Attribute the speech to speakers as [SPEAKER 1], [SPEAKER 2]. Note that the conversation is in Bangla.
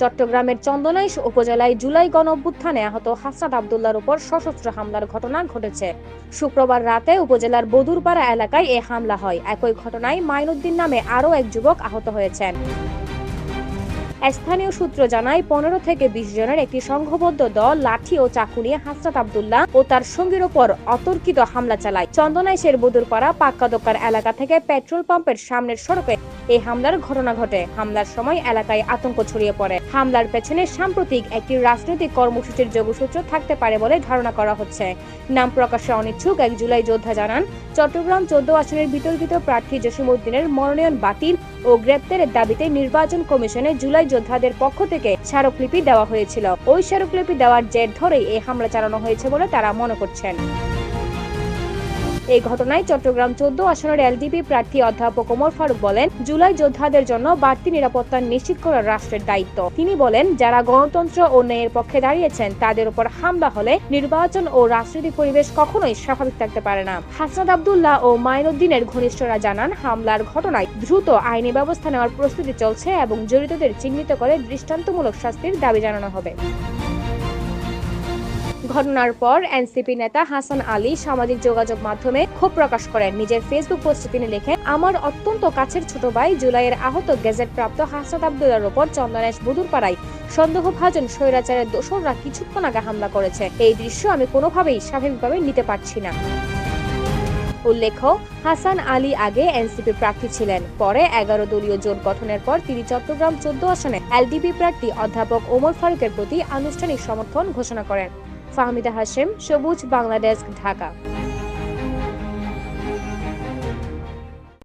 [SPEAKER 1] চট্টগ্রামের চন্দনাইশ উপজেলায় জুলাই গণ অভ্যুত্থানে আহত হাসাদ আবদুল্লার উপর সশস্ত্র হামলার ঘটনা ঘটেছে। শুক্রবার রাতে উপজেলার বদুরপাড়া এলাকায় এ হামলা হয়। একই ঘটনায় মাইনুদ্দিন নামে আরও এক যুবক আহত হয়েছেন। স্থানীয় সূত্র জানায়, পনেরো থেকে বিশ জনের একটি সংঘবদ্ধ দল লাঠি ও চাকু নিয়ে হাসনাত আবদুল্লাহ ও তার সঙ্গীর ওপর অতর্কিত হামলা চালায়। চন্দনাইশের বদুরপাড়া, পাক্কা দোকান এলাকা থেকে পেট্রোল পাম্পের সামনের সড়কে এই হামলার ঘটনা ঘটে। হামলার সময় এলাকায় আতঙ্ক ছড়িয়ে পড়ে। হামলার পেছনে সাম্প্রতিক একটি রাজনৈতিক কর্মসূচির যোগসূত্র থাকতে পারে বলে ধারণা করা হচ্ছে। নাম প্রকাশে অনিচ্ছুক এক জুলাই যোদ্ধা জানান, চট্টগ্রাম চোদ্দ আসনের বিতর্কিত প্রার্থী জসিমউদ্দিনের মনোনয়ন বাতিল ও গ্রেপ্তারের দাবিতে নির্বাচন কমিশনে জুলাই যোদ্ধাদের পক্ষ থেকে স্মারকলিপি দেওয়া হয়েছিল। ওই স্মারকলিপি দেওয়ার জের ধরেই এই হামলা চালানো হয়েছে বলে তারা মনে করছেন। এই ঘটনায় চট্টগ্রাম চোদ্দ আসনের এলডিপি প্রার্থী অধ্যাপক ওমর ফারুক বলেন, জুলাই যোদ্ধাদের জন্য বাড়তি নিরাপত্তা নিশ্চিত করা রাষ্ট্রের দায়িত্ব। তিনি বলেন, যারা গণতন্ত্র ও ন্যায়ের পক্ষে দাঁড়িয়েছেন, তাদের উপর হামলা হলে নির্বাচন ও রাজনৈতিক পরিবেশ কখনোই স্বাভাবিক থাকতে পারে না। হাসনাদ আবদুল্লাহ ও মাইনুদ্দিনের ঘনিষ্ঠরা জানান, হামলার ঘটনায় দ্রুত আইনি ব্যবস্থা নেওয়ার প্রস্তুতি চলছে এবং জড়িতদের চিহ্নিত করে দৃষ্টান্তমূলক শাস্তির দাবি জানানো হবে। ঘটনার পর এনসিপি নেতা হাসান আলী সামাজিক যোগাযোগ মাধ্যমে ক্ষোভ প্রকাশ করেন। নিজের ফেসবুক পোস্টে তিনি লেখেন, আমার অত্যন্ত কাছের ছোট ভাই জুলাইয়ের আহত গেজেট প্রাপ্ত হাসনাত আবদুল্লার ওপর চন্দনেশ বুদুরপাড়ায় সন্দেহভাজন স্বৈরাচারের দোসররা কিছুক্ষণ আগে হামলা করেছে। এই দৃশ্য আমি কোনোভাবেই স্বাভাবিকভাবে নিতে পারছি না। উল্লেখ্য, হাসান আলী আগে এনসিপি প্রার্থী ছিলেন। পরে এগারো দলীয় জোট গঠনের পর তিনি চট্টগ্রাম চোদ্দ আসনে এলডিপি প্রার্থী অধ্যাপক ওমর ফারুকের প্রতি আনুষ্ঠানিক সমর্থন ঘোষণা করেন। ফাহমিদা হাশেম সবুজ বাংলাদেশ ঢাকা।